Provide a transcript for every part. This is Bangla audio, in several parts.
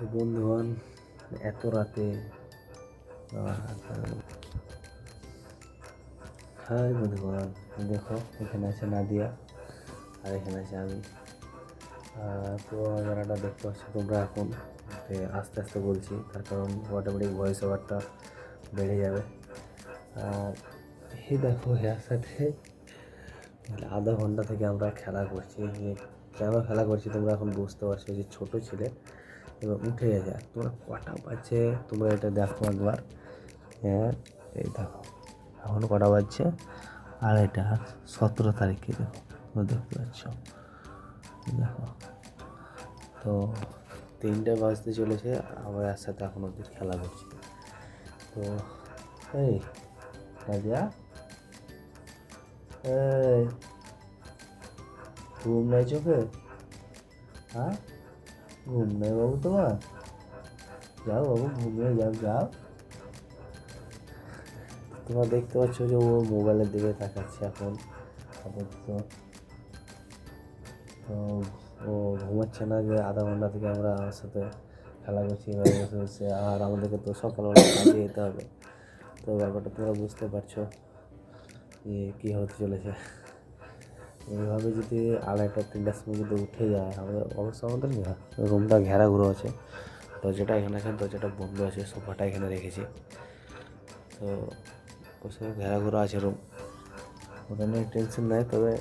তো বন্ধুগণ, এত রাতে হাই বন্ধুগণ, দেখো, এখানে আছে নাদিয়া, আর এখানে আছে আমি। পুরো জায়গাটা দেখতে পাচ্ছ তোমরা এখন আস্তে আস্তে বলছি, তার কারণ অটোমেটিক ভয়েস ওভারটা বেড়ে যাবে। আর এই দেখো এর সাথে মানে আধা ঘণ্টা থেকে আমরা খেলা করছি যে কেন খেলা করছি তোমরা এখন বুঝতে পারছ যে ছোটো ছেলে। এবার উঠে গেছে। আর তোমরা কটা বাজছে? তোমরা এটা দেখো একবার। হ্যাঁ এই দেখো। এখন কটা বাজছে? আর এটা সতেরো তারিখে দেখো। তোমরা দেখতে পাচ্ছ। দেখো। তো তিনটে বাজতে চলেছে। আমরা একসাথে এখন অব্দি খেলা করছি। তো, এই রাজা এই, ঘুম নাই চোখে? হ্যাঁ? ঘুম নেই বাবু তোমার? যাও বাবু ঘুমিয়ে যাও যাও। তোমরা দেখতে পাচ্ছ যে ও মোবাইলের দিকে তাকাচ্ছে এখন, আপাতত। তো ও ঘুমাচ্ছে না, যে আধা ঘণ্টা থেকে আমরা আমার সাথে খেলা করছি এবার বসে বসে। আর আমাদেরকে তো সকালবেলা কাজে যেতে হবে। তো ব্যাপারটা তোমরা বুঝতে পারছ যে কী হতে চলেছে। এইভাবে যদি আড়াইটা তিনটার সময় যদি উঠে যায়, আমাদের অবশ্য আমাদের রুমটা ঘেরা ঘুরো আছে। দরজাটা এখানে আছে, দরজাটা বন্ধ আছে, সোফাটা এখানে রেখেছি। তো অবশ্য ঘেরা ঘুরো আছে রুম ওটা নিয়ে টেনশন নাই, তবে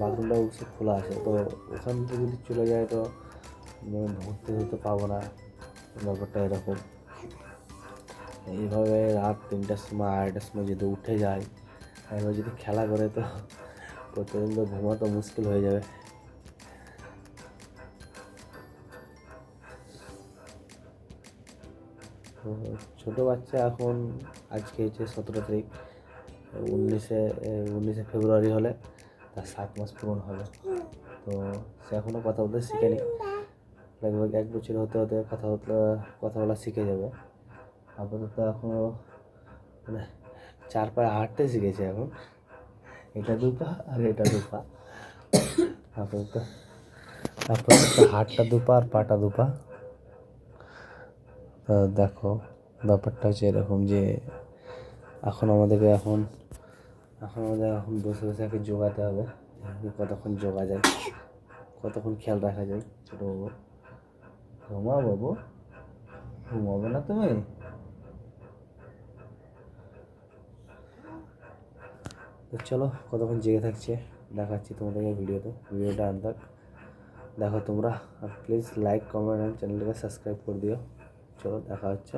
বাথরুমটা অবশ্য খোলা আছে। তো ওখান থেকে যদি চলে যায়, তো ঘুরতে ধরতে পাবো না। ব্যাপারটা এরকম। এইভাবে রাত তিনটার সময়, আড়াইটার সময় যদি উঠে যায় এবার যদি খেলা করে তো প্রতিদিন তো ঘুমা তো মুশকিল হয়ে যাবে। ছোটো বাচ্চা এখন আজকে হচ্ছে সতেরো তারিখ, উনিশে উনিশে ফেব্রুয়ারি হলে তার সাত মাস পূরণ হবে। তো সে এখনও কথা বলতে শিখেনি। লাগভগ এক বছর হতে হতে কথা কথা বলা শিখে যাবে। আপাতত এখনও মানে চার পায়ে হাঁটতে শিখেছে এখন। এটা দু পা আর এটা দু পা আপাতত আপাতত হাতটা দু পা আর পাটা দু পা দেখো, ব্যাপারটা হচ্ছে এরকম যে এখন আমাদেরকে এখন এখন আমাদের এখন বসে বসে একে যোগাতে হবে কতক্ষণ যোগা যায়, কতক্ষণ খেয়াল রাখা যায়, ছোটো বাবু। ঘুমাও বাবু। ঘুমাবে না তুমি? তো চলো কতক্ষণ জেগে থাকছে, দেখাচ্ছি তোমাদেরকে ভিডিওতে। ভিডিওটা আনতাক দেখো তোমরা, আর প্লিজ লাইক কমেন্ট অ্যান্ড চ্যানেলটাকে সাবস্ক্রাইব করে দিও। চলো দেখা হচ্ছে।